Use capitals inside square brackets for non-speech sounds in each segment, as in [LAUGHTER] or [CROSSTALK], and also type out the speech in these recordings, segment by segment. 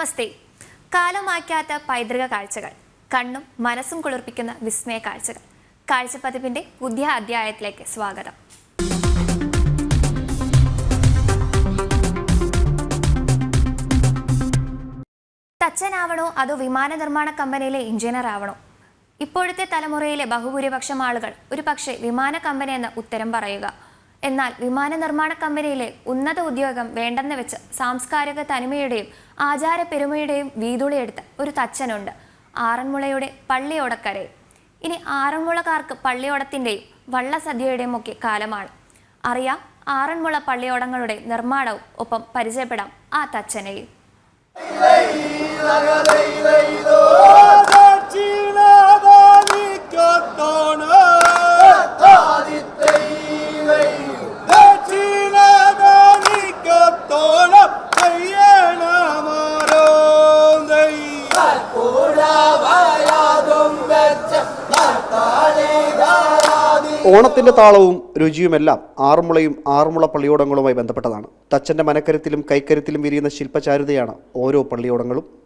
നമസ്തേ കാലമാക്കാത്ത പൈതൃക കാഴ്ചകൾ കണ്ണും മനസ്സും കുളിർപ്പിക്കുന്ന വിസ്മയ കാഴ്ചകൾ. കാഴ്ചപ്പതിപ്പിന്റെ പുതിയ അധ്യായത്തിലേക്ക് സ്വാഗതം. തച്ചനാവണോ അതോ വിമാന നിർമ്മാണ കമ്പനിയിലെ എഞ്ചിനീയർ ആവണോ? ഇപ്പോഴത്തെ തലമുറയിലെ ബഹുഭൂരിപക്ഷം ആളുകൾ ഒരു പക്ഷേ വിമാന കമ്പനി എന്ന ഉത്തരം പറയുക. എന്നാൽ വിമാന നിർമ്മാണ കമ്പനിയിലെ ഉന്നത ഉദ്യോഗം വേണ്ടെന്ന് വെച്ച് സാംസ്കാരിക തനിമയുടെയും ആചാര പെരുമയുടെയും വീതുളിയെടുത്ത ഒരു തച്ചനുണ്ട്. ആറന്മുളയുടെ പള്ളിയോടക്കരയിൽ ഇനി ആറന്മുളക്കാർക്ക് പള്ളിയോടത്തിന്റെയും വള്ളസദ്യയുടെയും ഒക്കെ കാലമാണ്. അറിയാം ആറന്മുള പള്ളിയോടങ്ങളുടെ നിർമ്മാണവും ഒപ്പം പരിചയപ്പെടാം ആ തച്ചനെയും ഓണത്തിന്റെ താളവും രുചിയുമെല്ലാം ആറുമുളയും ആറന്മുള പള്ളിയോടങ്ങളുമായി ബന്ധപ്പെട്ടതാണ്. തച്ചന്റെ മനക്കരുത്തിലും കൈക്കരുത്തിലും വിരിയുന്ന ശില്പചാരുതയാണ് ഓരോ പള്ളിയോടങ്ങളും.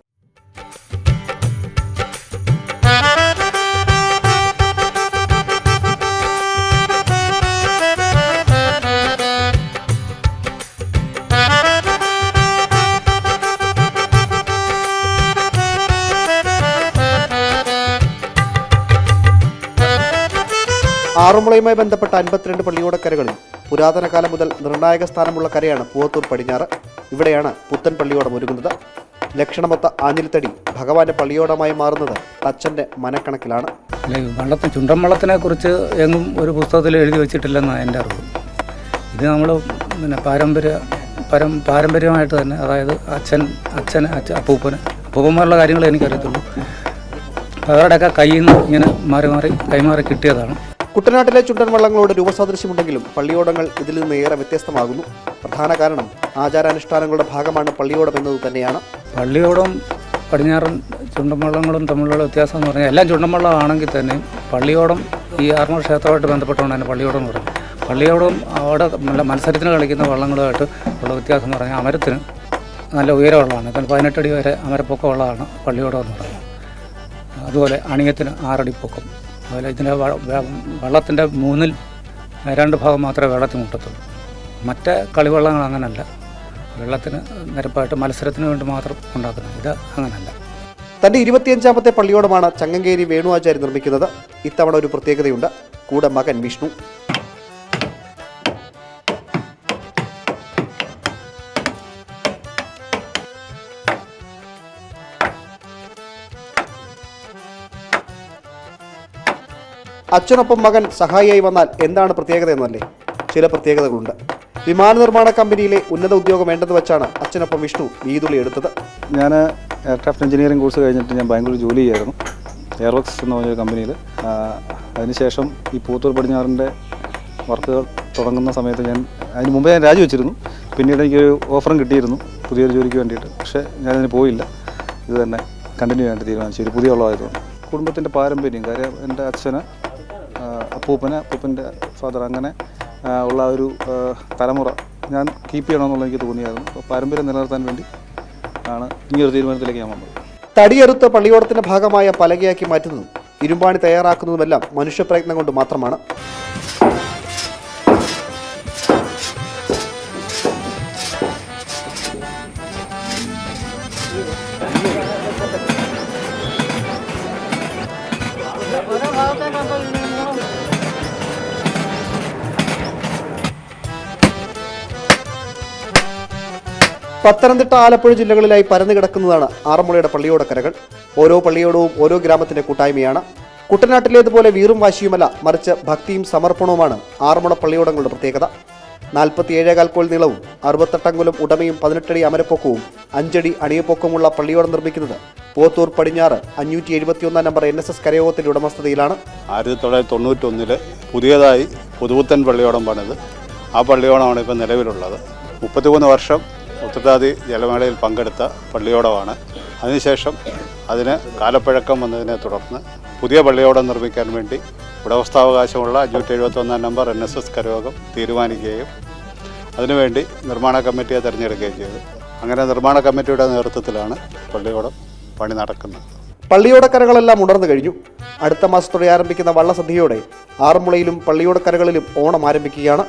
ആറന്മുളയുമായി ബന്ധപ്പെട്ട അൻപത്തിരണ്ട് പള്ളിയോടക്കരകളിൽ പുരാതന കാലം മുതൽ നിർണായക സ്ഥാനമുള്ള കരയാണ് പൂവത്തൂർ പടിഞ്ഞാറ്. ഇവിടെയാണ് പുത്തൻ പള്ളിയോടം ഒരുങ്ങുന്നത്. ലക്ഷണമൊത്ത ആഞ്ഞിലിത്തടി ഭഗവാന്റെ പള്ളിയോടമായി മാറുന്നത് അച്ഛന്റെ മനക്കണക്കിലാണ്. അല്ലെ വള്ളത്തിന് ചുണ്ടൻ വള്ളത്തിനെ കുറിച്ച് എങ്ങും ഒരു പുസ്തകത്തിൽ എഴുതി വെച്ചിട്ടില്ലെന്നാണ് എന്റെ അറിവ്. ഇത് നമ്മൾ പിന്നെ പാരമ്പര്യ പരം പാരമ്പര്യമായിട്ട് തന്നെ അതായത് അച്ഛൻ അച്ഛൻ അച്ഛ അപ്പൂപ്പന് അപ്പൂപ്പന്മാരുടെ കാര്യങ്ങൾ എനിക്കറിയത്തുള്ളൂ. അവരുടെയൊക്കെ കയ്യിൽ നിന്ന് ഇങ്ങനെ മാറി മാറി കൈമാറി കിട്ടിയതാണ്. കുട്ടനാട്ടിലെ ചുണ്ടൻ വള്ളങ്ങളോട് രൂപസാദൃശ്യമുണ്ടെങ്കിലും പള്ളിയോടങ്ങൾ ഇതിൽ നിന്ന് ഏറെ വ്യത്യസ്തമാകുന്നു. പ്രധാന കാരണം ആചാരാനുഷ്ഠാനങ്ങളുടെ ഭാഗമാണ് പള്ളിയോടം എന്നത് തന്നെയാണ്. പള്ളിയോടം പടിഞ്ഞാറും ചുണ്ടൻവള്ളങ്ങളും തമ്മിലുള്ള വ്യത്യാസം എന്ന് പറഞ്ഞാൽ എല്ലാം ചുണ്ടൻവള്ളം തന്നെ പള്ളിയോടം ഈ ആർമൂർ ക്ഷേത്രമായിട്ട് ബന്ധപ്പെട്ടുകൊണ്ട് തന്നെ പള്ളിയോടം എന്ന് പറയുന്നത്. പള്ളിയോടം അവിടെ മത്സരത്തിന് കളിക്കുന്ന വള്ളങ്ങളുമായിട്ട് ഉള്ള വ്യത്യാസം എന്ന് പറഞ്ഞാൽ അമരത്തിന് നല്ല ഉയരമുള്ളതാണ്. ഇപ്പം പതിനെട്ടടി വരെ അമരപ്പൊക്കമുള്ളതാണ് പള്ളിയോടം എന്ന് പറയുന്നത്. അതുപോലെ അണിയത്തിന് ആറടി പൊക്കം. അതുപോലെ ഇതിന്റെ വള്ളത്തിന്റെ മൂന്നിൽ രണ്ട് ഭാഗം മാത്രമേ വെള്ളത്തിൽ മുട്ടത്തുള്ളൂ. മറ്റേ കളിവള്ളങ്ങൾ അങ്ങനല്ല. വെള്ളത്തിന് നിരപ്പായിട്ട് മത്സരത്തിന് വേണ്ടി മാത്രം ഉണ്ടാക്കുന്നത്. ഇത് അങ്ങനല്ല. തന്റെ ഇരുപത്തിയഞ്ചാമത്തെ പള്ളിയോടമാണ് ചങ്ങങ്കേരി വേണുവാചാരി നിർമ്മിക്കുന്നത്. ഇത്തവണ ഒരു പ്രത്യേകതയുണ്ട്. കൂടെ മകൻ വിഷ്ണു. അച്ഛനൊപ്പം മകൻ സഹായിയായി വന്നാൽ എന്താണ് പ്രത്യേകത എന്നല്ലേ? ചില പ്രത്യേകതകളുണ്ട്. വിമാന നിർമ്മാണ കമ്പനിയിലെ ഉന്നത ഉദ്യോഗം വേണ്ടെന്ന് വെച്ചാണ് അച്ഛനൊപ്പം വിഷ്ണു വീതുളി എടുത്തത്. ഞാൻ എയർക്രാഫ്റ്റ് എഞ്ചിനീയറിംഗ് കോഴ്സ് കഴിഞ്ഞിട്ട് ഞാൻ ബാംഗ്ലൂർ ജോലി ചെയ്യായിരുന്നു. എയർവക്സ് എന്ന് പറഞ്ഞൊരു കമ്പനിയിൽ. അതിനുശേഷം ഈ പൂത്തൂർ പടിഞ്ഞാറിന്റെ വർക്കുകൾ തുടങ്ങുന്ന സമയത്ത് ഞാൻ അതിന് മുമ്പേ ഞാൻ രാജിവെച്ചിരുന്നു. പിന്നീട് എനിക്കൊരു ഓഫറും കിട്ടിയിരുന്നു പുതിയൊരു ജോലിക്ക് വേണ്ടിയിട്ട്. പക്ഷേ ഞാനതിന് പോയില്ല. ഇത് തന്നെ കണ്ടിന്യൂ ചെയ്യാൻ തീരുമാനിച്ചു. ഒരു പുതിയ ഉള്ളതായിരുന്നു കുടുംബത്തിന്റെ പാരമ്പര്യം കാര്യം എന്റെ അച്ഛന് അപ്പൂപ്പന് അപ്പൂപ്പന്റെ ഫാദർ അങ്ങനെ ഉള്ള ഒരു തലമുറ ഞാൻ കീപ്പ് ചെയ്യണമെന്നുള്ള എനിക്ക് തോന്നിയായിരുന്നു. അപ്പോൾ പാരമ്പര്യം നിലനിർത്താൻ വേണ്ടി ആണ് ഒരു തീരുമാനത്തിലേക്ക് ഞാൻ വന്നത്. തടിയെറുത്ത് പള്ളിയോടത്തിന്റെ ഭാഗമായ പലകയാക്കി മാറ്റുന്നതും ഇരുമ്പാണി തയ്യാറാക്കുന്നതുമെല്ലാം മനുഷ്യപ്രയത്നം കൊണ്ട് മാത്രമാണ്. പത്തനംതിട്ട ആലപ്പുഴ ജില്ലകളിലായി പരന്നു കിടക്കുന്നതാണ് ആറന്മുളയുടെ പള്ളിയോടക്കരകൾ ഓരോ പള്ളിയോടവും ഓരോ ഗ്രാമത്തിന്റെ കൂട്ടായ്മയാണ്. കുട്ടനാട്ടിലേതുപോലെ വീറും വാശിയുമല്ല മറിച്ച് ഭക്തിയും സമർപ്പണവുമാണ് ആറന്മുള പള്ളിയോടങ്ങളുടെ പ്രത്യേകത. നാൽപ്പത്തിയേഴേകാൽ കോൽ നീളവും അറുപത്തെട്ടങ്കുലം ഉടമയും പതിനെട്ടടി അമരപ്പൊക്കവും അഞ്ചടി അണിയപ്പൊക്കമുള്ള പള്ളിയോടം നിർമ്മിക്കുന്നത് പോത്തൂർ പടിഞ്ഞാറ് അഞ്ഞൂറ്റി എഴുപത്തിയൊന്നാം നമ്പർ എൻ എസ് എസ് കരയോഗത്തിന്റെ ഉടമസ്ഥതയിലാണ്. ആയിരത്തി തൊള്ളായിരത്തി തൊണ്ണൂറ്റൊന്നിൽ പുതിയതായി പുതുപുത്തൻ പള്ളിയോടം പണിത്. ആ പള്ളിയോടമാണ് ഇപ്പോൾ നിലവിലുള്ളത്. മുപ്പത്തിമൂന്ന് വർഷം ഉത്തരവാദി ജലമേളയിൽ പങ്കെടുത്ത പള്ളിയോടമാണ്. അതിനുശേഷം അതിന് കാലപ്പഴക്കം വന്നതിനെ തുടർന്ന് പുതിയ പള്ളിയോടം നിർമ്മിക്കാൻ വേണ്ടി ഉടമസ്ഥാവകാശമുള്ള അഞ്ഞൂറ്റി എഴുപത്തൊന്നാം നമ്പർ എൻ എസ് എസ് കരയോഗം തീരുമാനിക്കുകയും അതിനുവേണ്ടി നിർമ്മാണ കമ്മിറ്റിയെ തിരഞ്ഞെടുക്കുകയും ചെയ്തു. അങ്ങനെ നിർമ്മാണ കമ്മിറ്റിയുടെ നേതൃത്വത്തിലാണ് പള്ളിയോടം പണി നടക്കുന്നത്. പള്ളിയോടക്കരകളെല്ലാം ഉണർന്നു കഴിഞ്ഞു. അടുത്ത മാസത്തോടെ ആരംഭിക്കുന്ന വള്ളസദ്യയോടെ ആറന്മുളയിലും പള്ളിയോടക്കരകളിലും ഓണം ആരംഭിക്കുകയാണ്.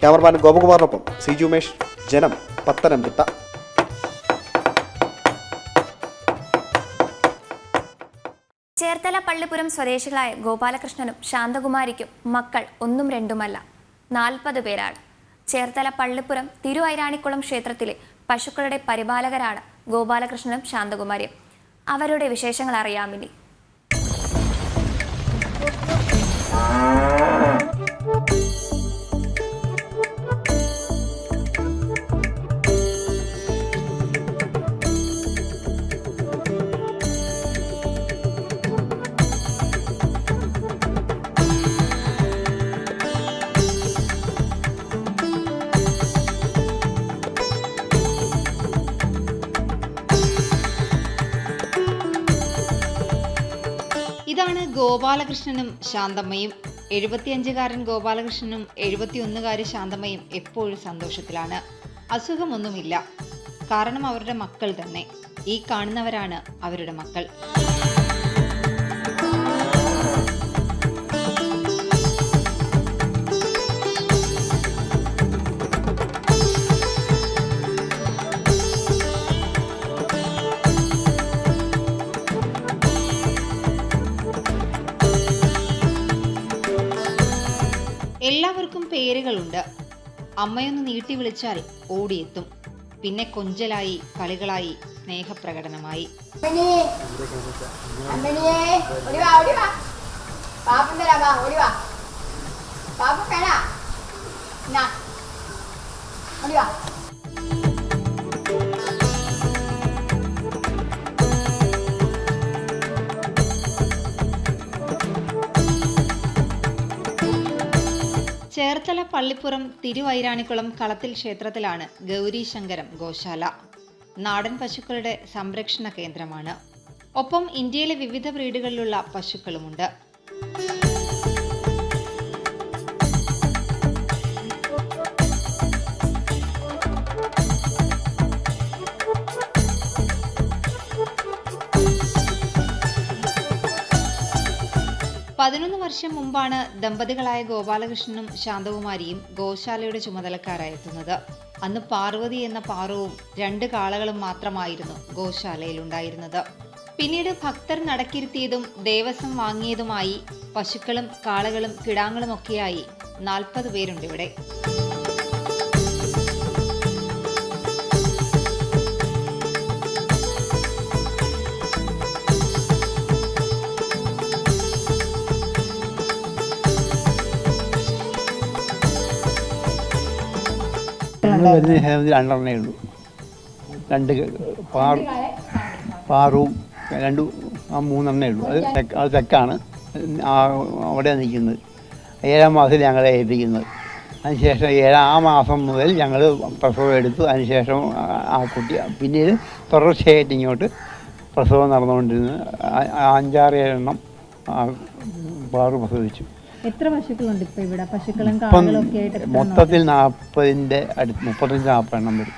ക്യാമറമാൻ ഗോപകുമാറിനൊപ്പം സി ജി ഉമേഷ് ജനം പത്തനംതിട്ട. ചേർത്തല പള്ളിപുരം സ്വദേശികളായ ഗോപാലകൃഷ്ണനും ശാന്തകുമാരിക്കും മക്കൾ ഒന്നും രണ്ടുമല്ല നാൽപ്പത് പേരാണ്. ചേർത്തല പള്ളിപ്പുരം തിരുവൈരാണിക്കുളം ക്ഷേത്രത്തിലെ പശുക്കളുടെ പരിപാലകരാണ് ഗോപാലകൃഷ്ണനും ശാന്തകുമാരിയും. അവരുടെ വിശേഷങ്ങൾ അറിയാമിനി ഗോപാലകൃഷ്ണനും ശാന്തമ്മയും എഴുപത്തിയഞ്ചുകാരൻ ഗോപാലകൃഷ്ണനും എഴുപത്തിയൊന്നുകാരി ശാന്തമ്മയും എപ്പോഴും സന്തോഷത്തിലാണ്. അസുഖമൊന്നുമില്ല. കാരണം അവരുടെ മക്കൾ തന്നെ. ഈ കാണുന്നവരാണ് അവരുടെ മക്കൾ. എല്ലാവർക്കും പേരുകളുണ്ട്. അമ്മയൊന്ന് നീട്ടി വിളിച്ചാൽ ഓടിയെത്തും. പിന്നെ കൊഞ്ചലായി കളികളായി സ്നേഹപ്രകടനമായി. പാപ്പം ചേർത്തല പള്ളിപ്പുറം തിരുവൈരാണിക്കുളം കളത്തിൽ ക്ഷേത്രത്തിലാണ് ഗൗരീശങ്കരം ഗോശാല. നാടൻ പശുക്കളുടെ സംരക്ഷണ കേന്ദ്രമാണ്. ഒപ്പം ഇന്ത്യയിലെ വിവിധ ബ്രീഡുകളിലുള്ള പശുക്കളുമുണ്ട്. പതിനൊന്ന് വർഷം മുമ്പാണ് ദമ്പതികളായ ഗോപാലകൃഷ്ണനും ശാന്തകുമാരിയും ഗോശാലയുടെ ചുമതലക്കാരായെത്തുന്നത്. അന്ന് പാർവതി എന്ന പാറവും രണ്ട് കാളകളും മാത്രമായിരുന്നു ഗോശാലയിൽ ഉണ്ടായിരുന്നത്. പിന്നീട് ഭക്തർ നടക്കിരുത്തിയതും ദേവസ്വം വാങ്ങിയതുമായി പശുക്കളും കാളകളും കിടാങ്ങളും ഒക്കെയായി നാൽപ്പത് പേരുണ്ട് ഇവിടെ ഞങ്ങൾ വരുന്ന ഹേമത്തിൽ രണ്ടെണ്ണേ ഉള്ളൂ. രണ്ട് പാറു പാറും രണ്ട് ആ മൂന്നെണ്ണേ ഉള്ളൂ. അത് അത് തെക്കാണ്. ആ അവിടെ നിൽക്കുന്നത്. ഏഴാം മാസത്തിൽ ഞങ്ങളെ ഏൽപ്പിക്കുന്നത്. അതിനുശേഷം ഏഴാം ആ മാസം മുതൽ ഞങ്ങൾ പ്രസവം എടുത്തു. അതിനുശേഷം ആ- കുട്ടി പിന്നീട് തുടർച്ചയായിട്ട് ഇങ്ങോട്ട് പ്രസവം നടന്നുകൊണ്ടിരുന്നു അഞ്ചാറ് ഏഴെണ്ണം പാറു പ്രസവിച്ചു. എത്ര പശുക്കളുണ്ട് ഇപ്പൊ ഇവിടെ? പശുക്കളും ആയിട്ട് മൊത്തത്തിൽ നാൽപ്പതിന്റെ അടുത്ത് മുപ്പത്തഞ്ച് നാൽപ്പതെണ്ണം വരും.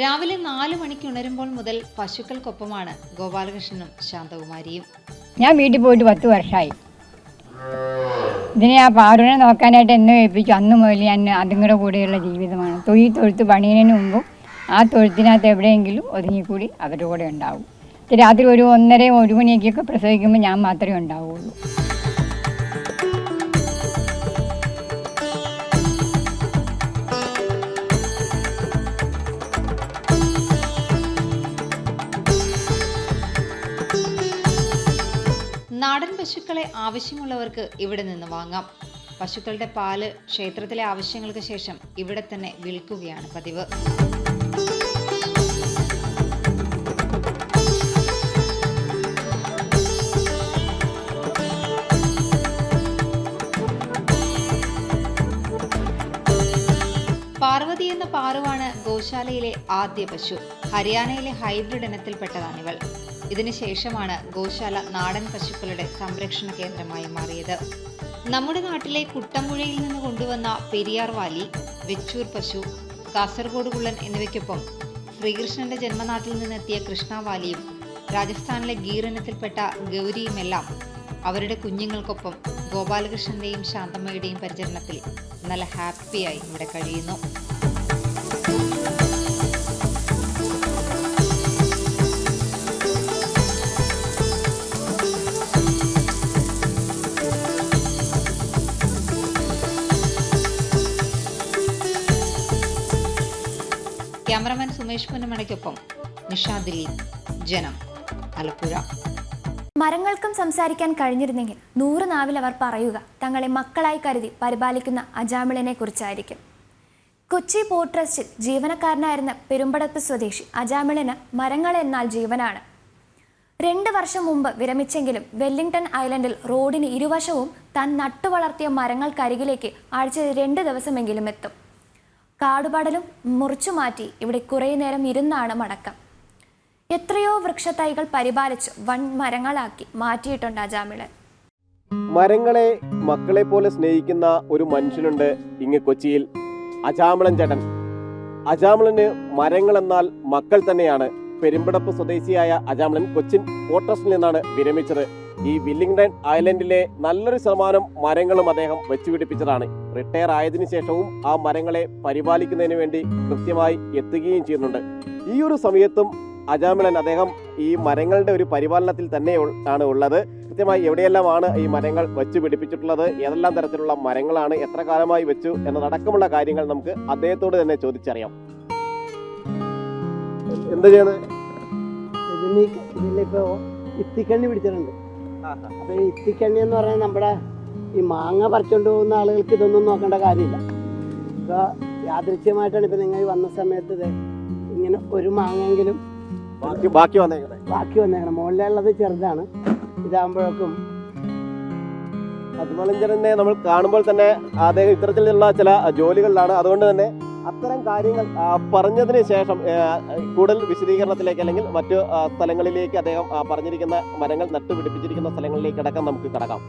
രാവിലെ നാല് മണിക്ക് ഉണരുമ്പോൾ മുതൽ പശുക്കൾക്കൊപ്പമാണ് ഗോപാലകൃഷ്ണനും ശാന്തകുമാരിയും. ഞാൻ വീട്ടിൽ പോയിട്ട് പത്ത് വർഷമായി ഇതിനെ ആ പാറുവിനെ നോക്കാനായിട്ട് എന്നെ ഏൽപ്പിച്ചു. അന്ന് മുതൽ ഞാൻ അതുങ്ങളുടെ കൂടെയുള്ള ജീവിതമാണ്. തൊഴിൽ തൊഴുത്ത് പണിയുന്നതിന് മുമ്പും ആ തൊഴുത്തിനകത്ത് എവിടെയെങ്കിലും ഒതുങ്ങിക്കൂടി അവരുടെ കൂടെ ഉണ്ടാവും. രാത്രി ഒരു ഒന്നര ഒരു മണിയൊക്കെയൊക്കെ പ്രസവിക്കുമ്പോൾ ഞാൻ മാത്രമേ ഉണ്ടാവുള്ളൂ. പശുക്കളെ ആവശ്യമുള്ളവർക്ക് ഇവിടെ നിന്ന് വാങ്ങാം. പശുക്കളുടെ പാൽ ക്ഷേത്രത്തിലെ ആവശ്യങ്ങൾക്ക് ശേഷം ഇവിടെ തന്നെ വിൽക്കുകയാണ് പതിവ്. പാർവതി എന്ന പാറുവാണ് ഗോശാലയിലെ ആദ്യ പശു. ഹരിയാനയിലെ ഹൈബ്രിഡ് ഇനത്തിൽപ്പെട്ടതാണിവൾ ഇതിനുശേഷമാണ് ഗോശാല നാടൻ പശുക്കളുടെ സംരക്ഷണ കേന്ദ്രമായി മാറിയത്. നമ്മുടെ നാട്ടിലെ കുട്ടമ്പുഴയിൽ നിന്ന് കൊണ്ടുവന്ന പെരിയാർ വാലി വെച്ചൂർ പശു കാസർഗോഡ് കുള്ളൻ എന്നിവയ്ക്കൊപ്പം ശ്രീകൃഷ്ണന്റെ ജന്മനാട്ടിൽ നിന്നെത്തിയ കൃഷ്ണവാലിയും രാജസ്ഥാനിലെ ഗീറിനത്തിൽപ്പെട്ട ഗൗരിയുമെല്ലാം അവരുടെ കുഞ്ഞുങ്ങൾക്കൊപ്പം ഗോപാലകൃഷ്ണന്റെയും ശാന്തമ്മയുടെയും പരിചരണത്തിൽ നല്ല ഹാപ്പിയായി ഇവിടെ കഴിയുന്നു. ക്യാമറമാൻ പൊന്നമണയ്ക്കൊപ്പം നിഷാദിലി ജനം ആലപ്പുഴ. മരങ്ങൾക്കും സംസാരിക്കാൻ കഴിഞ്ഞിരുന്നെങ്കിൽ നൂറ് നാവിൽ അവർ പറയുക തങ്ങളെ മക്കളായി കരുതി പരിപാലിക്കുന്ന അജാമിളിനെ കുറിച്ചായിരിക്കും. കൊച്ചി പോർട്ട് ട്രസ്റ്റിൽ ജീവനക്കാരനായിരുന്ന പെരുമ്പടപ്പ് സ്വദേശി അജാമിളിന് മരങ്ങൾ എന്നാൽ ജീവനാണ്. രണ്ട് വർഷം മുമ്പ് വിരമിച്ചെങ്കിലും വെല്ലിംഗ്ടൺ ഐലൻഡിൽ റോഡിന് ഇരുവശവും താൻ നട്ടുവളർത്തിയ മരങ്ങൾക്കരികിലേക്ക് ആഴ്ച രണ്ട് ദിവസമെങ്കിലും എത്തും. കാടുപാടലും മുറിച്ചു മാറ്റി ഇവിടെ കുറേ നേരം ഇരുന്നാണ് മടക്കം. എത്രയോ വൃക്ഷത്തൈകൾ പരിപാലിച്ച് വൻ മരങ്ങളാക്കി മാറ്റിയിട്ടുണ്ട് അജാമിൾ മരങ്ങളെ മക്കളെ പോലെ സ്നേഹിക്കുന്ന ഒരു മനുഷ്യനുണ്ട് ഇങ്ങ് കൊച്ചിയിൽ. അജാമിളൻ ചേട്ടൻ. അജാമിളന് മരങ്ങൾ എന്നാൽ മക്കൾ തന്നെയാണ്. പെരുമ്പടപ്പ് സ്വദേശിയായ അജാമിളൻ കൊച്ചിൻ ഫോട്ടോസിൽ നിന്നാണ് വിരമിച്ചത്. ഈ വില്ലിംഗ്ടൺ ഐലൻഡിലെ നല്ലൊരു ശതമാനം മരങ്ങളും അദ്ദേഹം വെച്ചുപിടിപ്പിച്ചതാണ്. റിട്ടയർ ആയതിനു ശേഷവും ആ മരങ്ങളെ പരിപാലിക്കുന്നതിന് വേണ്ടി കൃത്യമായി എത്തുകയും ചെയ്യുന്നുണ്ട്. ഈ ഒരു സമയത്തും അജാമിളൻ അദ്ദേഹം ഈ മരങ്ങളുടെ ഒരു പരിപാലനത്തിൽ തന്നെ ആണ് ഉള്ളത്. കൃത്യമായി എവിടെയെല്ലാമാണ് ഈ മരങ്ങൾ വെച്ച് പിടിപ്പിച്ചിട്ടുള്ളത് ഏതെല്ലാം തരത്തിലുള്ള മരങ്ങളാണ് എത്ര കാലമായി വെച്ചു എന്നതടക്കമുള്ള കാര്യങ്ങൾ നമുക്ക് അദ്ദേഹത്തോട് തന്നെ ചോദിച്ചറിയാം. എന്താ ചെയ്യുന്നത് ഇതിലിപ്പോ ഇത്തിക്കണ്ണി പിടിച്ചിട്ടുണ്ട്. അപ്പൊ ഈ ഇത്തിക്കണ്ണി എന്ന് പറഞ്ഞാൽ നമ്മുടെ ഈ മാങ്ങ പറിച്ചോണ്ട് പോകുന്ന ആളുകൾക്ക് ഇതൊന്നും നോക്കേണ്ട കാര്യമില്ല. ഇപ്പൊ യാദൃശ്യമായിട്ടാണ് ഇപ്പൊ നിങ്ങൾ വന്ന സമയത്ത് ഇത് ഇങ്ങനെ ഒരു മാങ്ങെങ്കിലും ബാക്കി ബാക്കി വന്നേക്കണേ. ബാക്കി വന്നേക്കണം. മുകളിലുള്ളത് ചെറുതാണ്. ഇതാകുമ്പോഴേക്കും പത്മലഞ്ചരനെ നമ്മൾ കാണുമ്പോൾ തന്നെ അദ്ദേഹം ഇത്തരത്തിലുള്ള ചില ജോലികളിലാണ്. അതുകൊണ്ട് തന്നെ അത്തരം കാര്യങ്ങൾ പറഞ്ഞതിന് ശേഷം കൂടുതൽ വിശദീകരണത്തിലേക്ക് അല്ലെങ്കിൽ മറ്റു സ്ഥലങ്ങളിലേക്ക് അദ്ദേഹം പറഞ്ഞിരിക്കുന്ന മരങ്ങൾ നട്ടുപിടിപ്പിച്ചിരിക്കുന്ന സ്ഥലങ്ങളിലേക്ക് അടക്കം നമുക്ക് കടക്കാം.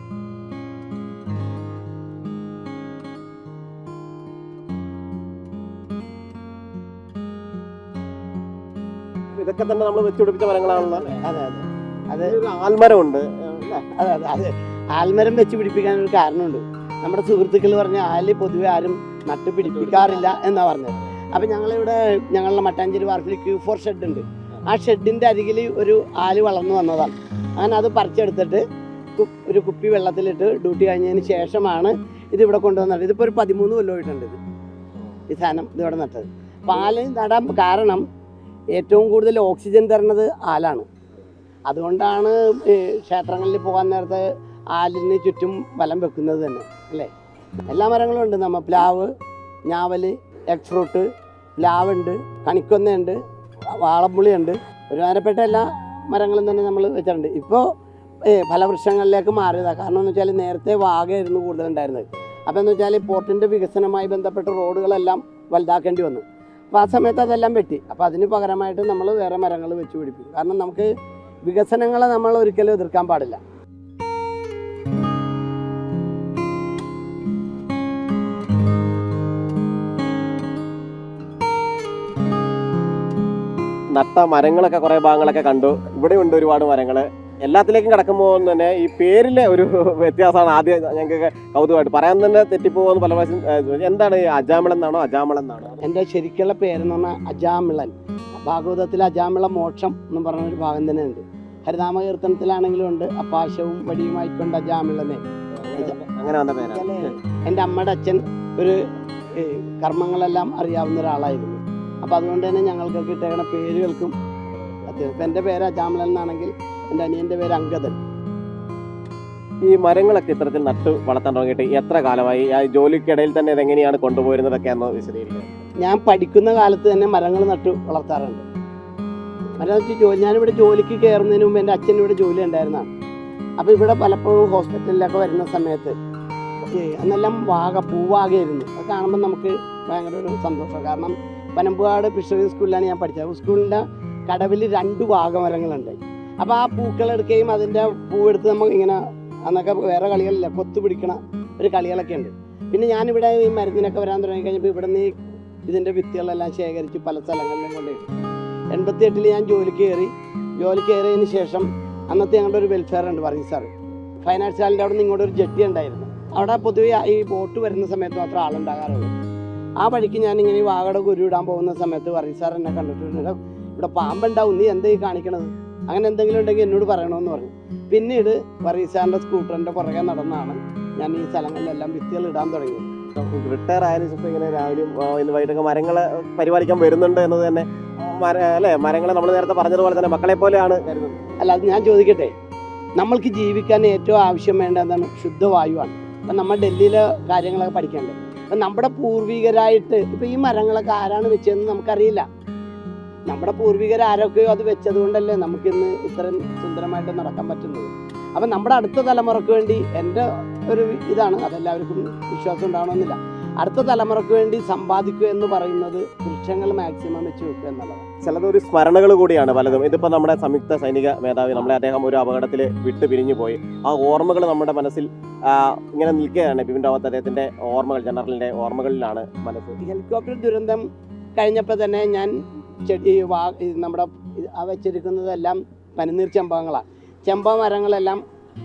ഇതൊക്കെ തന്നെ നമ്മൾ വെച്ചുപിടിപ്പിച്ച മരങ്ങളാണല്ലോ അതെ അതെ. അത് ആൽമരമുണ്ട്. അതെ അതെ അതെ. അത് ആൽമരം വെച്ച് പിടിപ്പിക്കാൻ ഒരു കാരണമുണ്ട്. നമ്മുടെ സുഹൃത്തുക്കൾ പറഞ്ഞ ആൽ പൊതുവെ ആരും നട്ട് പിടിപ്പിക്കാറില്ല എന്നാ പറഞ്ഞത്. അപ്പൊ ഞങ്ങളിവിടെ ഞങ്ങളുടെ മട്ടാഞ്ചേരി വാർഫിൽ ക്യൂ ഫോർ ഷെഡ് ഉണ്ട്. ആ ഷെഡിന്റെ അരികിൽ ഒരു ആൽ വളർന്നു വന്നതാണ്. അങ്ങനെ അത് പറിച്ചെടുത്തിട്ട് ഒരു കുപ്പി വെള്ളത്തിലിട്ട് ഡ്യൂട്ടി കഴിഞ്ഞതിന് ശേഷമാണ് ഇത് ഇവിടെ കൊണ്ടുവന്നത്. ഇതിപ്പോൾ ഒരു പതിമൂന്ന് കൊല്ലമായിട്ടുണ്ട് ഇത്. ഈ സാധനം ഇതിവിടെ നട്ടത്. പാൽ നടാൻ കാരണം ഏറ്റവും കൂടുതൽ ഓക്സിജൻ തരുന്നത് ആലാണ്. അതുകൊണ്ടാണ് ക്ഷേത്രങ്ങളിൽ പോകാൻ നേരത്തെ ആലിന് ചുറ്റും വലം വെക്കുന്നത് തന്നെ അല്ലേ? എല്ലാ മരങ്ങളും ഉണ്ട്. നമ്മൾ പ്ലാവ് ഞാവൽ എഗ് ഫ്രൂട്ട് പ്ലാവുണ്ട് കണിക്കൊന്നയുണ്ട് വാളപ്പുളിയുണ്ട്. ഒരുമാനപ്പെട്ട എല്ലാ മരങ്ങളും തന്നെ നമ്മൾ വെച്ചിട്ടുണ്ട്. ഇപ്പോൾ ഫലവൃക്ഷങ്ങളിലേക്ക് മാറിയതാണ് കാരണം എന്ന് വെച്ചാൽ നേരത്തെ വാഗയായിരുന്നു കൂടുതലുണ്ടായിരുന്നത്. അപ്പോൾ എന്ന് വെച്ചാൽ പോർട്ടിന്റെ വികസനമായി ബന്ധപ്പെട്ട് റോഡുകളെല്ലാം വലുതാക്കേണ്ടി വന്നു. അപ്പോൾ ആ സമയത്ത് അതെല്ലാം വെട്ടി. അപ്പോൾ അതിന് പകരമായിട്ട് നമ്മൾ വേറെ മരങ്ങൾ വെച്ച് പിടിപ്പിക്കും. കാരണം നമുക്ക് വികസനങ്ങളെ നമ്മൾ ഒരിക്കലും എതിർക്കാൻ പാടില്ല. നട്ട മരങ്ങളൊക്കെ കുറേ ഭാഗങ്ങളൊക്കെ കണ്ടു. ഇവിടെ ഉണ്ട് ഒരുപാട് മരങ്ങൾ എല്ലാത്തിലേക്കും കിടക്കുമ്പോൾ തന്നെ ഈ പേരിലെ ഒരു [LAUGHS] വ്യത്യാസമാണ് ആദ്യം ഞങ്ങൾക്ക് കൗതുകമായിട്ട്. പറയാൻ തന്നെ തെറ്റിപ്പോകുമെന്ന് പല പ്രാവശ്യം എന്താണ് ഈ അജാമിളൻ എന്നാണോ അജാമിളൻ എന്നാണോ എന്റെ ശരിക്കുള്ള പേരെന്ന് പറഞ്ഞാൽ അജാമിളൻ. ഭാഗവതത്തിൽ അജാമിള മോക്ഷം എന്ന് പറഞ്ഞൊരു ഭാഗം തന്നെ ഉണ്ട് ഹരിനാമ കീർത്തനത്തിലാണെങ്കിലും ഉണ്ട്. അപ്പാശവും വടിയുമായിക്കൊണ്ട് അജാമിളനെ. അങ്ങനെ വന്ന പേരാണ്. എന്റെ അമ്മയുടെ അച്ഛൻ ഒരു കർമ്മങ്ങളെല്ലാം അറിയാവുന്ന ഒരാളായിരുന്നു. അപ്പോൾ അതുകൊണ്ട് തന്നെ ഞങ്ങൾക്ക് ഇട്ടേക്കണ പേരുകൾക്കും അത്യാവശ്യം എന്റെ പേര് അജാമലൻ എന്നാണെങ്കിൽ എന്റെ അനിയന്റെ പേര് അങ്കദൻ. ഈ മരങ്ങളൊക്കെ ഇത്തരത്തിൽ നട്ടു വളർത്താൻ തുടങ്ങിയിട്ട് എത്ര കാലമായി? ആ ജോലിക്കിടയിൽ തന്നെ ഇതെങ്ങനെയാണ് കൊണ്ടുപോയിരുന്നതൊക്കെ എന്ന് വിശദീകരിക്കുന്നത് ഞാൻ പഠിക്കുന്ന കാലത്ത് തന്നെ മരങ്ങൾ നട്ടു വളർത്താറുണ്ട്. മരം ജോലി ഞാനിവിടെ ജോലിക്ക് കയറുന്നതിന് മുമ്പ് എന്റെ അച്ഛൻ ഇവിടെ ജോലി ഉണ്ടായിരുന്നതാണ് അപ്പോൾ ഇവിടെ പലപ്പോഴും ഹോസ്പിറ്റലിലൊക്കെ വരുന്ന സമയത്ത് അന്നെല്ലാം വാഗ പൂവാകയായിരുന്നു. അത് കാണുമ്പോൾ നമുക്ക് ഭയങ്കര ഒരു സന്തോഷം. കാരണം പനമ്പുകാട് ഫിഷറി സ്കൂളിലാണ് ഞാൻ പഠിച്ചത്. സ്കൂളിന്റെ കടവിൽ രണ്ട് വാഗമരങ്ങളുണ്ട്. അപ്പോൾ ആ പൂക്കളെടുക്കുകയും അതിന്റെ പൂവെടുത്ത് നമുക്ക് ഇങ്ങനെ അന്നൊക്കെ വേറെ കളികളില്ല കൊത്തു പിടിക്കണ ഒരു കളികളൊക്കെ ഉണ്ട്. പിന്നെ ഞാനിവിടെ ഈ മരുന്നിനൊക്കെ വരാൻ തുടങ്ങി കഴിഞ്ഞപ്പോൾ ഇവിടെ നിന്ന് ഇതിന്റെ വിത്തുകളെല്ലാം ശേഖരിച്ച് പല സ്ഥലങ്ങളിലും കൊണ്ടുപോയി എൺപത്തി എട്ടിൽ ഞാൻ ജോലിക്ക് കയറി. ജോലിക്ക് കയറിയതിന് ശേഷം അന്നത്തെ ഞങ്ങളുടെ ഒരു വെൽഫെയർ ഉണ്ട് പറഞ്ഞു സാർ ഫൈനാൻസ് ഹാളിന്റെ അവിടെ നിന്ന് ഇങ്ങോട്ട് ഒരു ജെട്ടി ഉണ്ടായിരുന്നു. അവിടെ പൊതുവെ ഈ ബോട്ട് വരുന്ന സമയത്ത് മാത്രം ആളുണ്ടാകാറുള്ളൂ. ആ വഴിക്ക് ഞാൻ ഇങ്ങനെ വാഗട വാഗട കുരുവിടാൻ പോകുന്ന സമയത്ത് പറയും സാർ എന്നെ കണ്ടിട്ടുണ്ട് ഇവിടെ പാമ്പുണ്ടാവും. നീ എന്താ ഈ കാണിക്കണത്? അങ്ങനെ എന്തെങ്കിലും ഉണ്ടെങ്കിൽ എന്നോട് പറയണമെന്ന് പറഞ്ഞു. പിന്നീട് വറീസാറിന്റെ സ്കൂട്ടറിന്റെ പുറകെ നടന്നാണ് ഞാൻ ഈ സ്ഥലങ്ങളിലെല്ലാം വിത്തുകൾ ഇടാൻ തുടങ്ങിയത്. റിട്ടയർ ആയതിനു ശേഷം ഇങ്ങനെ രാവിലെ ഇന്ന് വൈകിട്ടൊക്കെ മരങ്ങളെ പരിപാലിക്കാൻ വരുന്നുണ്ട് എന്നത് തന്നെ അല്ലേ? മരങ്ങളെ നമ്മൾ നേരത്തെ പറഞ്ഞതുപോലെ തന്നെ മക്കളെ പോലെയാണ് കരുതുന്നത് അല്ല അത് ഞാൻ ചോദിക്കട്ടെ? നമ്മൾക്ക് ജീവിക്കാൻ ഏറ്റവും ആവശ്യം വേണ്ട എന്താണ്? ശുദ്ധവായുവാണ്. അപ്പം നമ്മൾ ഡൽഹിയിലെ കാര്യങ്ങളൊക്കെ പഠിക്കണ്ടേ? നമ്മുടെ പൂർവികരായിട്ട് ഇപ്പം ഈ മരങ്ങളൊക്കെ ആരാണ് വെച്ചതെന്ന് നമുക്കറിയില്ല. നമ്മുടെ പൂർവികർ ആരൊക്കെയോ അത് വെച്ചത് കൊണ്ടല്ലേ നമുക്കിന്ന് ഇത്രയും സുന്ദരമായിട്ട് നടക്കാൻ പറ്റുന്നത്. അപ്പം നമ്മുടെ അടുത്ത തലമുറയ്ക്ക് വേണ്ടി എന്റെ ഒരു ഇതാണ്. അതെല്ലാവർക്കും വിശ്വാസം ഉണ്ടാവണമെന്നില്ല. അടുത്ത തലമുറയ്ക്ക് വേണ്ടി സമ്പാദിക്കുക എന്ന് പറയുന്നത് വൃക്ഷങ്ങൾ മാക്സിമം വെച്ച് വെക്കുക എന്നുള്ളതാണ്. ചിലതൊരു സ്മരണകൾ കൂടിയാണ് പലതും. ഇതിപ്പോൾ നമ്മുടെ സംയുക്ത സൈനിക മേധാവി നമ്മളെ അദ്ദേഹം ഒരു അപകടത്തിൽ വിട്ട് പിരിഞ്ഞു പോയി. ആ ഓർമ്മകൾ നമ്മുടെ മനസ്സിൽ ഇങ്ങനെ നിൽക്കുകയാണ് ബിപിൻ റാവത്ത് അദ്ദേഹത്തിന്റെ ഓർമ്മകൾ ജനറലിന്റെ ഓർമ്മകളിലാണ് മനസ്സ്. ഹെലികോപ്റ്റർ ദുരന്തം കഴിഞ്ഞപ്പോൾ തന്നെ ഞാൻ ചെടി നമ്മുടെ വെച്ചിരിക്കുന്നതെല്ലാം പനിനീർ ചെമ്പകങ്ങളാണ് ചെമ്പ മരങ്ങളെല്ലാം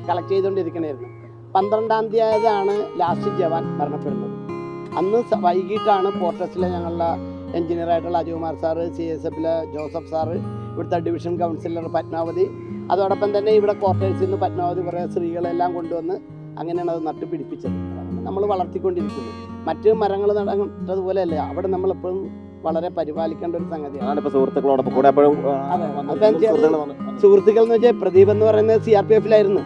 കളക്ട് ചെയ്തുകൊണ്ടിരിക്കണമായിരുന്നു പന്ത്രണ്ടാം തീയതിയാണ് ലാസ്റ്റ് ജവാൻ മരണപ്പെടുന്നത്. അന്ന് വൈകിട്ടാണ് പോർട്ടസിലെ ഞങ്ങളുടെ എഞ്ചിനീയറായിട്ടുള്ള അജുകുമാർ സാറ് സി എസ് എഫിലെ ജോസഫ് സാറ് ഇവിടുത്തെ ഡിവിഷൻ കൗൺസിലർ പത്മാവതി. അതോടൊപ്പം തന്നെ ഇവിടെ ക്വാർട്ടേഴ്സിൽ നിന്ന് പത്മാവതി കുറേ സ്ത്രീകളെല്ലാം കൊണ്ടുവന്ന് അങ്ങനെയാണ് അത് നട്ടുപിടിപ്പിച്ചത്. നമ്മൾ വളർത്തിക്കൊണ്ടിരിക്കുന്നത് മറ്റ് മരങ്ങൾ നട്ടതുപോലെയല്ല അവിടെ നമ്മളെപ്പോഴും വളരെ പരിപാലിക്കേണ്ട ഒരു സംഗതിയാണ്. സുഹൃത്തുക്കളോടൊപ്പം കൂടെ സുഹൃത്തുക്കൾ എന്ന് വെച്ചാൽ പ്രദീപ് എന്ന് പറയുന്നത് സി ആർ പി എഫിലായിരുന്നു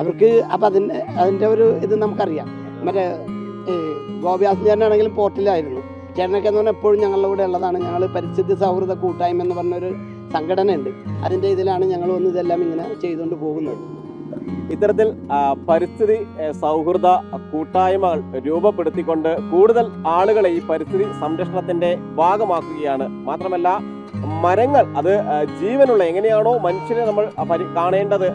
അവർക്ക് അപ്പം അതിന്റെ അതിന്റെ ഒരു ഇത് നമുക്കറിയാം. മറ്റേ ഈ ചേട്ടനാണെങ്കിൽ പോർട്ടിലായിരുന്നു. ചേട്ടനൊക്കെ എന്ന് പറഞ്ഞാൽ എപ്പോഴും ഞങ്ങളുടെ കൂടെ ഉള്ളതാണ്. ഞങ്ങൾ പരിസ്ഥിതി സൗഹൃദ കൂട്ടായ്മ എന്ന് പറഞ്ഞൊരു സംഘടനയുണ്ട്. അതിന്റെ ഇതിലാണ് ഞങ്ങൾ വന്ന് ഇതെല്ലാം ഇങ്ങനെ ചെയ്തുകൊണ്ട് പോകുന്നത്. ഇത്തരത്തിൽ പരിസ്ഥിതി സൗഹൃദ കൂട്ടായ്മകൾ രൂപപ്പെടുത്തിക്കൊണ്ട് കൂടുതൽ ആളുകളെ ഈ പരിസ്ഥിതി സംരക്ഷണത്തിന്റെ ഭാഗമാക്കുകയാണ്. മാത്രമല്ല മരങ്ങൾ അത് ജീവനുള്ള എങ്ങനെയാണോ മനുഷ്യനെ നമ്മൾ കാണേണ്ടത്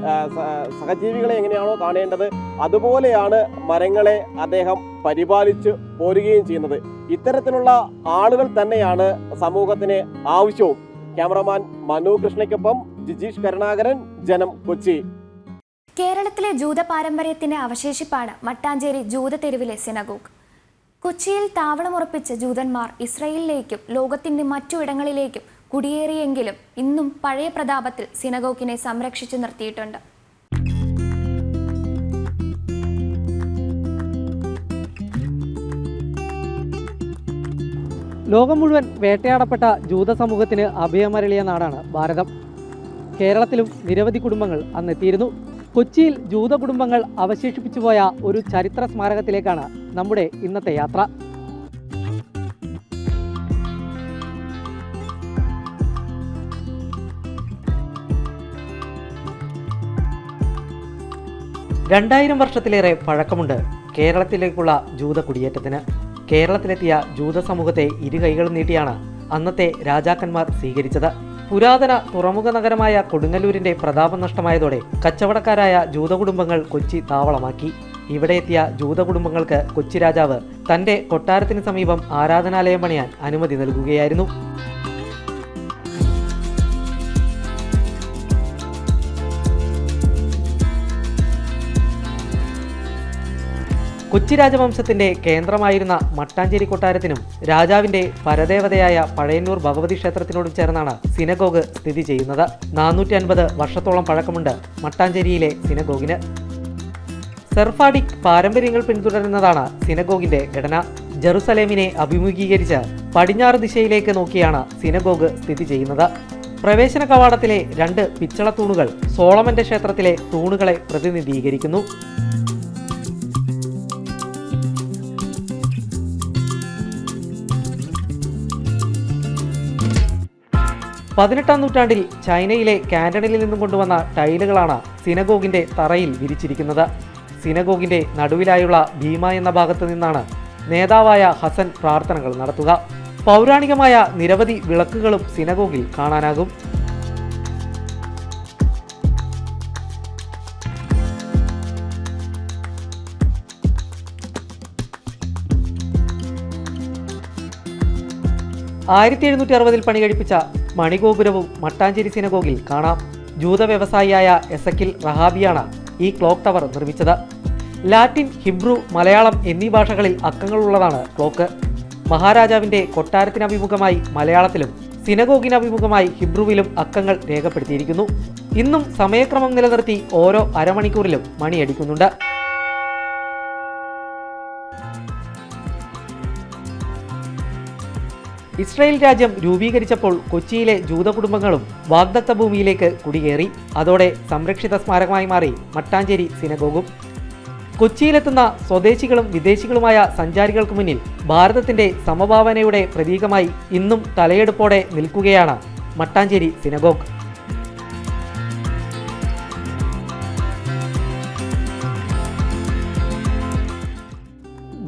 സഹജീവികളെ എങ്ങനെയാണോ കാണേണ്ടത് അതുപോലെയാണ് മരങ്ങളെ അദ്ദേഹം പരിപാലിച്ച് പോരുകയും ചെയ്യുന്നത്. ഇത്തരത്തിലുള്ള ആളുകൾ തന്നെയാണ് സമൂഹത്തിന് ആവശ്യവും. ക്യാമറമാൻ മനു കൃഷ്ണയ്ക്കൊപ്പം ജിജീഷ് കരുണാകരൻ ജനം കൊച്ചി. കേരളത്തിലെ ജൂത പാരമ്പര്യത്തിന്റെ അവശേഷിപ്പാണ് മട്ടാഞ്ചേരി ജൂത തെരുവിലെ സിനഗോഗ്. കൊച്ചിയിൽ താവളമുറപ്പിച്ച ജൂതന്മാർ ഇസ്രയേലിലേക്കും ലോകത്തിന്റെ മറ്റു ഇടങ്ങളിലേക്കും കുടിയേറിയെങ്കിലും ഇന്നും പഴയ പ്രതാപത്തിൽ സിനഗോക്കിനെ സംരക്ഷിച്ചു നിർത്തിയിട്ടുണ്ട്. ലോകം മുഴുവൻ വേട്ടയാടപ്പെട്ട ജൂത സമൂഹത്തിന് അഭയമരളിയ നാടാണ് ഭാരതം. കേരളത്തിലും നിരവധി കുടുംബങ്ങൾ അന്നെത്തിയിരുന്നു. കൊച്ചിയിൽ ജൂത കുടുംബങ്ങൾ അവശേഷിപ്പിച്ചു പോയ ഒരു ചരിത്ര സ്മാരകത്തിലേക്കാണ് നമ്മുടെ ഇന്നത്തെ യാത്ര. രണ്ടായിരം വർഷത്തിലേറെ പഴക്കമുണ്ട് കേരളത്തിലേക്കുള്ള ജൂത കുടിയേറ്റത്തിന്. കേരളത്തിലെത്തിയ ജൂത സമൂഹത്തെ ഇരു കൈകളും നീട്ടിയാണ് അന്നത്തെ രാജാക്കന്മാർ സ്വീകരിച്ചത്. പുരാതന തുറമുഖ നഗരമായ കൊടുങ്ങല്ലൂരിന്റെ പ്രതാപം നഷ്ടമായതോടെ കച്ചവടക്കാരായ ജൂത കുടുംബങ്ങൾ കൊച്ചി താവളമാക്കി. ഇവിടെ എത്തിയ ജൂത കുടുംബങ്ങൾക്ക് കൊച്ചി രാജാവ് തന്റെ കൊട്ടാരത്തിന് സമീപം ആരാധനാലയം പണിയാൻ അനുമതി നൽകുകയായിരുന്നു. കൊച്ചി രാജവംശത്തിന്റെ കേന്ദ്രമായിരുന്ന മട്ടാഞ്ചേരി കൊട്ടാരത്തിനും രാജാവിന്റെ പരദേവതയായ പഴയന്നൂർ ഭഗവതി ക്ഷേത്രത്തിനോടും ചേർന്നാണ് സിനഗോഗ് സ്ഥിതി ചെയ്യുന്നത്. നാനൂറ്റി അൻപത് വർഷത്തോളം പഴക്കമുണ്ട് മട്ടാഞ്ചേരിയിലെ സിനഗോഗിന്. സെർഫാഡിക് പാരമ്പര്യങ്ങൾ പിന്തുടരുന്നതാണ് സിനഗോഗിന്റെ ഘടന. ജെറുസലേമിനെ അഭിമുഖീകരിച്ച് പടിഞ്ഞാറ് ദിശയിലേക്ക് നോക്കിയാണ് സിനഗോഗ് സ്ഥിതി ചെയ്യുന്നത്. പ്രവേശന കവാടത്തിലെ രണ്ട് പിച്ചള തൂണുകൾ സോളമന്റെ ക്ഷേത്രത്തിലെ തൂണുകളെ പ്രതിനിധീകരിക്കുന്നു. പതിനെട്ടാം നൂറ്റാണ്ടിൽ ചൈനയിലെ കാൻഡണിൽ നിന്നും കൊണ്ടുവന്ന ടൈലുകളാണ് സിനഗോഗിന്റെ തറയിൽ വിരിച്ചിരിക്കുന്നത്. സിനഗോഗിന്റെ നടുവിലായുള്ള ഭീമ എന്ന ഭാഗത്ത് നിന്നാണ് നേതാവായ ഹസൻ പ്രാർത്ഥനകൾ നടത്തുക. പൗരാണികമായ നിരവധി വിളക്കുകളും സിനഗോഗിൽ കാണാനാകും. ആയിരത്തി എഴുന്നൂറ്റി അറുപതിൽ പണി കഴിപ്പിച്ച മണിഗോപുരവും മട്ടാഞ്ചേരി സിനഗോഗിൽ കാണാം. ജൂത വ്യവസായിയായ എസക്കിൽ റഹാബിയാണ് ഈ ക്ലോക്ക് ടവർ നിർമ്മിച്ചത്. ലാറ്റിൻ ഹിബ്രു മലയാളം എന്നീ ഭാഷകളിൽ അക്കങ്ങളുള്ളതാണ് ക്ലോക്ക്. മഹാരാജാവിന്റെ കൊട്ടാരത്തിനഭിമുഖമായി മലയാളത്തിലും സിനഗോഗിനഭിമുഖമായി ഹിബ്രുവിലും അക്കങ്ങൾ രേഖപ്പെടുത്തിയിരിക്കുന്നു. ഇന്നും സമയക്രമം നിലനിർത്തി ഓരോ അരമണിക്കൂറിലും മണിയടിക്കുന്നുണ്ട്. ഇസ്രായേൽ രാജ്യം രൂപീകരിച്ചപ്പോൾ കൊച്ചിയിലെ ജൂത കുടുംബങ്ങളും വാഗ്ദത്ത ഭൂമിയിലേക്ക് കുടിയേറി. അതോടെ സംരക്ഷിത സ്മാരകമായി മാറി മട്ടാഞ്ചേരി സിനഗോഗും. കൊച്ചിയിലെത്തുന്ന സ്വദേശികളും വിദേശികളുമായ സഞ്ചാരികൾക്ക് മുന്നിൽ ഭാരതത്തിന്റെ സമഭാവനയുടെ പ്രതീകമായി ഇന്നും തലയെടുപ്പോടെ നിൽക്കുകയാണ് മട്ടാഞ്ചേരി സിനഗോഗ്.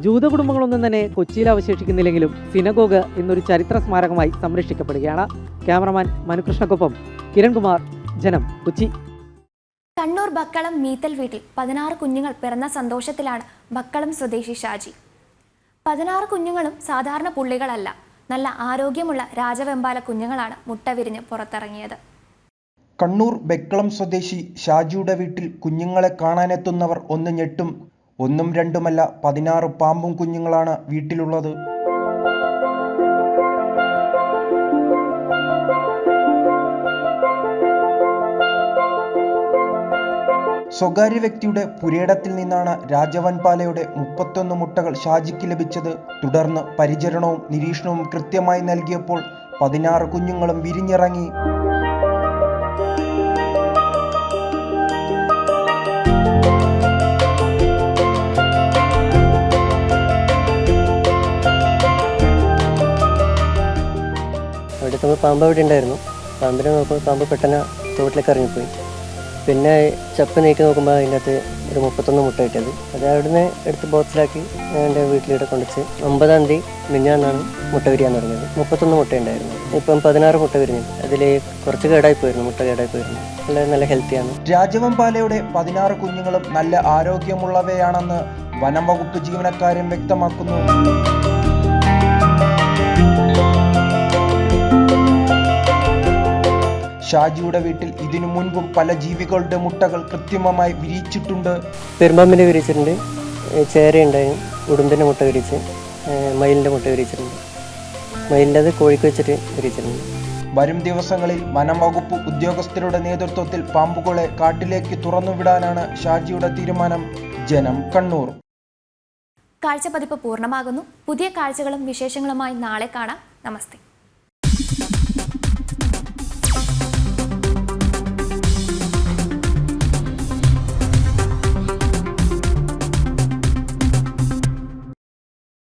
ജൂത കുടുംബങ്ങളൊന്നും തന്നെ കൊച്ചിയിൽ അവശേഷിക്കുന്നില്ലെങ്കിലും സിനഗോഗ് ഇന്നൊരു ചരിത്ര സ്മാരകമായി സംരക്ഷിക്കപ്പെടുകയാണ്. ക്യാമറമാൻ മനുകൃഷ്ണക്കൊപ്പം കിരൺകുമാർ ജനം കൊച്ചി. കണ്ണൂർ ബക്കളം മീത്തൽ വീട്ടിൽ പതിനാറ് കുഞ്ഞുങ്ങൾ പിറന്ന സന്തോഷത്തിലാണ് ബക്കളം സ്വദേശി ഷാജി. പതിനാറ് കുഞ്ഞുങ്ങളും സാധാരണ പുള്ളികളല്ല നല്ല ആരോഗ്യമുള്ള രാജവെമ്പാല കുഞ്ഞുങ്ങളാണ് മുട്ട വിരിഞ്ഞ് പുറത്തിറങ്ങിയത്. കണ്ണൂർ ബെക്കളം സ്വദേശി ഷാജിയുടെ വീട്ടിൽ കുഞ്ഞുങ്ങളെ കാണാനെത്തുന്നവർ ഒന്ന് ഞെട്ടും. ഒന്നും രണ്ടുമല്ല പതിനാറ് പാമ്പും കുഞ്ഞുങ്ങളാണ് വീട്ടിലുള്ളത്. സ്വകാര്യ വ്യക്തിയുടെ പുരേടത്തിൽ നിന്നാണ് രാജവൻപാലയുടെ മുപ്പത്തൊന്ന് മുട്ടകൾ ഷാജിക്ക് ലഭിച്ചത്. തുടർന്ന് പരിചരണവും നിരീക്ഷണവും കൃത്യമായി നൽകിയപ്പോൾ പതിനാറ് കുഞ്ഞുങ്ങളും വിരിഞ്ഞിറങ്ങി. നമ്മൾ പാമ്പ് അവിടെ ഉണ്ടായിരുന്നു. പാമ്പിനെ നോക്കുമ്പോൾ പാമ്പ് പെട്ടെന്ന് തോട്ടിലേക്ക് ഇറങ്ങിപ്പോയി. പിന്നെ ചപ്പ് നീക്കി നോക്കുമ്പോൾ അതിന്റെ അകത്ത് ഒരു മുപ്പത്തൊന്ന് മുട്ട കിട്ടിയത്. അത് അവിടുന്ന് എടുത്ത് ബോക്സിലാക്കി എന്റെ വീട്ടിലൂടെ കൊണ്ടുവച്ച് ഒമ്പതാം തീയതി മിഞ്ഞാന്നാണ് മുട്ട വിരിയാൻ തുടങ്ങിയത്. മുപ്പത്തൊന്ന് മുട്ട ഉണ്ടായിരുന്നു. ഇപ്പം പതിനാറ് മുട്ട വിരിഞ്ഞു. അതിൽ കുറച്ച് കേടായി പോയിരുന്നു മുട്ട കേടായി പോയിരുന്നു നല്ല നല്ല ഹെൽത്തിയാണ് രാജവമ്പാലയുടെ പതിനാറ് കുഞ്ഞുങ്ങളും നല്ല ആരോഗ്യമുള്ളവയാണെന്ന് വനം വകുപ്പ് ജീവനക്കാരും വ്യക്തമാക്കുന്നു. ഷാജിയുടെ വീട്ടിൽ ഇതിനു മുൻപും പല ജീവികളുടെ മുട്ടകൾ കൃത്യമായി വിരിയിച്ചിട്ടുണ്ട്. പെരുമ്പാമ്പിന്റെ വിരിച്ചിട്ടുണ്ട് ചേരയുണ്ടായിരുന്നു ഉടുമ്പിന്റെ മുട്ട വിരിച്ച് മയിലിന്റെ മയിലിന്റെ മുട്ട വിരിച്ചിട്ടുണ്ട് മയിലിന്റെ അത് കോഴിക്ക് വെച്ചിട്ട് വിരിച്ചിട്ടുണ്ട് വരും ദിവസങ്ങളിൽ വനം വകുപ്പ് ഉദ്യോഗസ്ഥരുടെ നേതൃത്വത്തിൽ പാമ്പുകളെ കാട്ടിലേക്ക് തുറന്നുവിടാനാണ് ഷാജിയുടെ തീരുമാനം. ജനം കണ്ണൂർ. കാഴ്ച പതിപ്പ് പൂർണമാകുന്നു. പുതിയ കാഴ്ചകളും വിശേഷങ്ങളുമായി നാളെ കാണാം. നമസ്തേ.